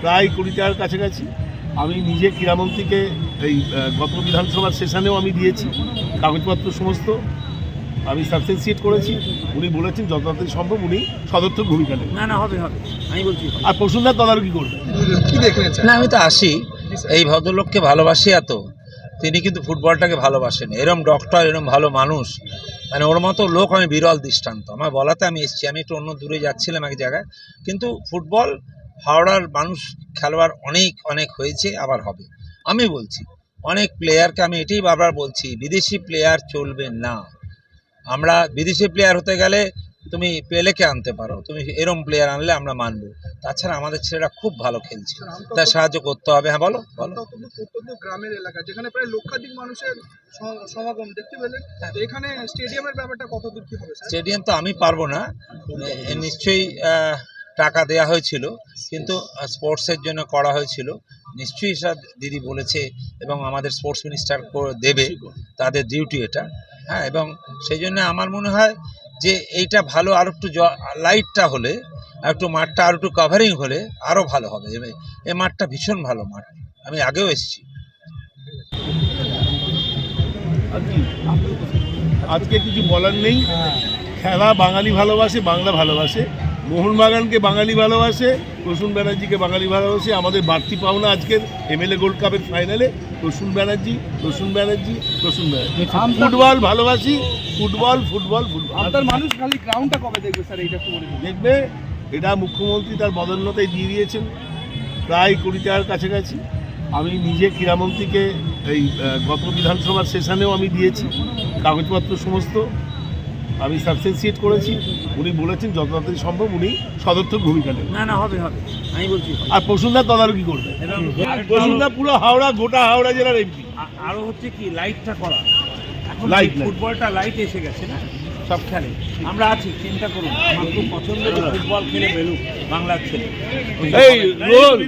প্রায় কোটি টাকার কাছাকাছি আমি নিজে ক্রীড়ামন্ত্রীকে এই গত বিধানসভার সেশনেও আমি দিয়েছি কাগজপত্র সমস্ত আমি সাবস্টেন্সিয়েট করেছি। উনি বলেছেন যত তাড়াতাড়ি সম্ভব উনি সদর্থক ভূমিকা নেবেন। না না হবে হবে। আমি বলছি। আর প্রসূনদার তদারকি করবে। না আমি তো আসি। এই ভদ্রলোককে ভালোবাসি এত। তিনি কিন্তু ফুটবলটাকে ভালোবাসেন। এরম ডক্টর এরম ভালো মানুষ। মানে ওর মতো লোক আমি বিরল দৃষ্টান্ত। আমার বলাতে আমি এসেছি। আমি একটু অন্য দূরে যাচ্ছিলাম এক জায়গায়। কিন্তু ফুটবল হাওড়ার মানুষ খেলোয়াড় অনেক অনেক হয়েছে আবার হবে। আমি বলছি অনেক প্লেয়ারকে আমি এটাই বারবার বলছি বিদেশি প্লেয়ার চলবে না। আমরা বিদেশি প্লেয়ার হতে গেলে তুমি পেলেকে আনতে পারো তুমি এরম প্লেয়ার আনলে আমরা মানব। তাছাড়া আমাদের ছেলেরা খুব ভালো খেলছে। তা সাহায্য করতে হবে হ্যাঁ বলো বলো। গ্রামের এলাকা যেখানে প্রায় লক্ষাধিক মানুষের সমাগম দেখতে পেলেন এখানে স্টেডিয়ামের ব্যাপারটা কতদূর কি হবে স্টেডিয়াম তো আমি পারব না। নিশ্চয়ই টাকা দেয়া হয়েছিল। কিন্তু স্পোর্টসের জন্য করা হয়েছিল। নিশ্চয়ই সেটা দিদি বলেছে এবং আমাদের স্পোর্টস মিনিস্টার দেবে তাদের ডিউটি এটা। হ্যাঁ এবং সেই জন্য আমার মনে হয় যে এইটা ভালো আর একটু লাইটটা হলে আর একটু মাঠটা আর একটু কাভারিং হলে আরও ভালো হবে। এ- এ মাঠটা ভীষণ ভালো মাঠ। আমি আগেও এসেছি। আজকে কিছু বলার নেই। খেলা বাঙালি ভালোবাসে বাংলা ভালোবাসে। মোহনবাগানকে বাঙালি ভালোবাসে প্রসূন ব্যানার্জিকে বাঙালি ভালোবাসে আমাদের বাড়তি পাওনা আজকের এমএলএ গোল্ড কাপের ফাইনালে। প্রসূন ব্যানার্জি প্রসূন ব্যানার্জি প্রসূন ব্যানার্জি। ফুটবল ভালোবাসি ফুটবল ফুটবল ফুটবল। আপনার মানুষ খালি গ্রাউন্ডটা কবে দেখবে স্যার? এইটা দেখবে এটা মুখ্যমন্ত্রী তার বদন্যতায় দিয়ে দিয়েছেন প্রায় কুড়ি টাকার কাছাকাছি। আমি নিজে ক্রীড়ামন্ত্রীকে এই গত বিধানসভার সেশনেও আমি দিয়েছি কাগজপত্র সমস্ত। আমি সাবস্টেন্সিয়েট করেছি উনি বলেছেন যত তাড়াতাড়ি সম্ভব উনি সদর্থক ভূমিকা নেবেন। না না হবে হবে। আমি বলছি। আর প্রসূনদার তদারকি করবে এবং পুরো হাওড়া গোটা হাওড়া জেলার এমপি আ- আরও হচ্ছে কি লাইটটা করা। এখন Light, ফুটবলটা লাইট এসে গেছে না সব খেলে। আমরা আছি চিন্তা করুন। আমার খুব পছন্দের ফুটবল খেলে বেলুক বাংলার ছেলে। এই রোল